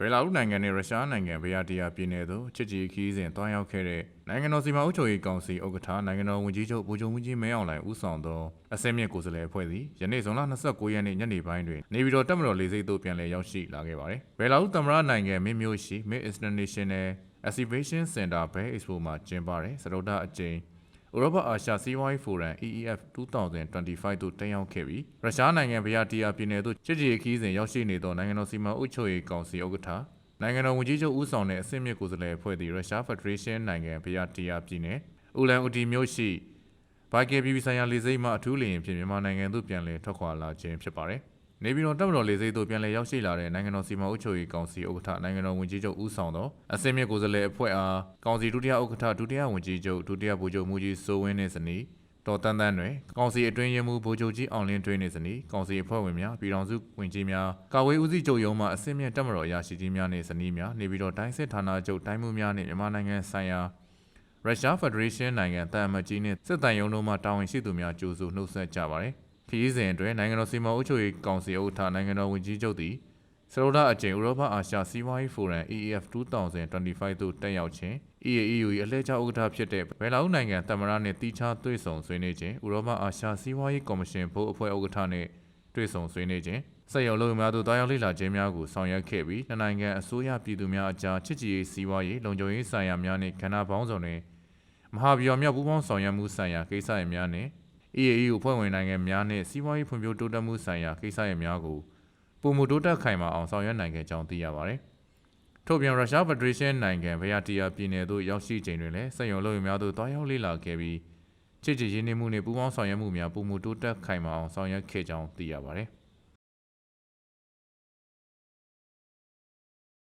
ဘယ်လာရုနိုင်ငံနဲ့ရုရှားနိုင်ငံဗီယာတီယာပြည်နယ်သို့ချစ်ကြည်ခီးစဉ်တွားရောက်ခဲ့တဲ့နိုင်ငံတော်စီမံအုပ်ချုပ်ရေးကောင်စီဥက္ကဋ္ဌနိုင်ငံတော်ဝန်ကြီးချုပ်ဗိုလ်ချုပ်မှူးကြီးမင်းအောင်လှိုင်ဦးဆောင်သောအစည်းအမြင့်ကိုယ်စားလှယ်အဖွဲ့သည်ယနေ့ဇွန်လ29ရက်နေ့ညနေပိုင်းတွင်နေပြည်တော်တပ်မတော်လေဆိပ်သို့ပြန်လည်ရောက်ရှိလာခဲ့ပါတယ်။ဘယ်လာရုသမ္မတနိုင်ငံမင်းမျိုးရှိ Mid International Exhibition Center Bay Expo မှာကျင်းပတဲ့စတုတ္ထအကြိမ် ဥရောပအာရှစီးပွားရေးဖိုရမ် EEF 2025သို့တက်ရောက်ခဲ့ပြီးရုရှားနိုင်ငံဗီယာတီယာပြည်နယ်သို့ချစ်ကြည်ခီးစဉ်ရောက်ရှိနေသောနိုင်ငံတော်စီမံအုပ်ချုပ်ရေးကောင်စီဥက္ကဋ္ဌနိုင်ငံတော်ဝန်ကြီးချုပ်ဦးဆောင်တဲ့အစည်းအမြင့်ကိုယ်စားလှယ်အဖွဲ့သည်ရုရှားဖက်ဒရေးရှင်းနိုင်ငံဗီယာတီယာပြည်နယ်ဥလန်ဦးတီမြို့ရှိဘိုင်ကယ်ပြည်ပြည်ဆိုင်ရာလေဆိပ်မှအထူးလေယာဉ်ဖြင့်မြန်မာနိုင်ငံသို့ပြန်လည်ထွက်ခွာလာခြင်းဖြစ်ပါတယ်။ နေပြည်တော်တပ်မတော်လေဆိပ်သို့ပြန်လည်ရောက်ရှိလာတဲ့နိုင်ငံတော်စီမံအုပ်ချုပ်ရေးကောင်စီဥက္ကဋ္ဌနိုင်ငံတော်ဝန်ကြီးချုပ်ဦးဆောင်သောအစည်းအမြင့်ကိုယ်စားလှယ်အဖွဲ့အားကောင်စီဒုတိယဥက္ကဋ္ဌဒုတိယဝန်ကြီးချုပ်ဒုတိယဗိုလ်ချုပ်မှူးကြီးစိုးဝင်းနှင့်စနီတော်တန်းတန်းတွင်ကောင်စီအတွင်းရေးမှူးဗိုလ်ချုပ်ကြီးအောင်လင်းတွင်းနှင့်စနီကောင်စီအဖွဲ့ဝင်များပြည်ထောင်စုဝင်ကြီးများကာဝေးဦးစီးချုပ်ရုံးမှအစည်းအမြင့်တပ်မတော်အရာရှိကြီးများနှင့်စနီများနေပြည်တော်တိုင်းစစ်ဌာနချုပ်တိုင်းမှုများနှင့်မြန်မာနိုင်ငံဆိုင်ရာရုရှားဖက်ဒရေးရှင်းနိုင်ငံတာမကြီးနှင့်စစ်တမ်းရုံးတို့မှတာဝန်ရှိသူများကြိုဆိုနှုတ်ဆက်ကြပါသည် ခရီးစဉ်အတွင်းနိုင်ငံတော်စီမံအုပ်ချုပ်ရေးကောင်စီဥက္ကဋ္ဌနိုင်ငံတော်ဝန်ကြီးချုပ်သည်စရိုဒအကျိန်ဥရောပအာရှစီးပွားရေးဖိုရမ် EEF 2025သို့တက်ရောက်ခြင်း EAEU ၏အလှည့်ကျဥက္ကဋ္ဌဖြစ်တဲ့ဘယ်လာရုနိုင်ငံသမ္မတနှင့်တီချာတွေ့ဆုံဆွေးနွေးခြင်းဥရောပအာရှစီးပွားရေးကော်မရှင်ဘုတ်အဖွဲ့ဥက္ကဋ္ဌနှင့်တွေ့ဆုံဆွေးနွေးခြင်းစက်ရုံလုံများသို့တားရောက်လေ့လာခြင်းများကိုဆောင်ရွက်ခဲ့ပြီးနှစ်နိုင်ငံအစိုးရပြည်သူများအကြားချစ်ကြည်ရေးစီးပွားရေးလုံခြုံရေးဆိုင်ရာများနှင့်ကဏ္ဍပေါင်းစုံတွင်မဟာဗျူဟာမြောက်ပူးပေါင်းဆောင်ရွက်မှုဆိုင်ရာကိစ္စရပ်များနှင့် EAEU အဖွဲ့ဝင်နိုင်ငံများနှင့်စီးပွားရေးဖွံ့ဖြိုးတိုးတက်မှုဆိုင်ရာကိစ္စရပ်များကိုပုံမူတိုးတက်ခိုင်မာအောင်ဆောင်ရွက်နိုင်ခဲ့ကြောင်းသိရပါတယ်။ထို့ပြင်ရုရှားဖက်ဒရေးရှင်းနိုင်ငံဗီယာတီယာပြည်နယ်သို့ရောက်ရှိချိန်တွင်လည်းစက်ရုံလုံများသို့တွားရောက်လေ့လာခဲ့ပြီးချစ်ချစ်ရင်းနှီးမှုနှင့်ပူးပေါင်းဆောင်ရွက်မှုများပုံမူတိုးတက်ခိုင်မာအောင်ဆောင်ရွက်ခဲ့ကြောင်းသိရပါတယ်။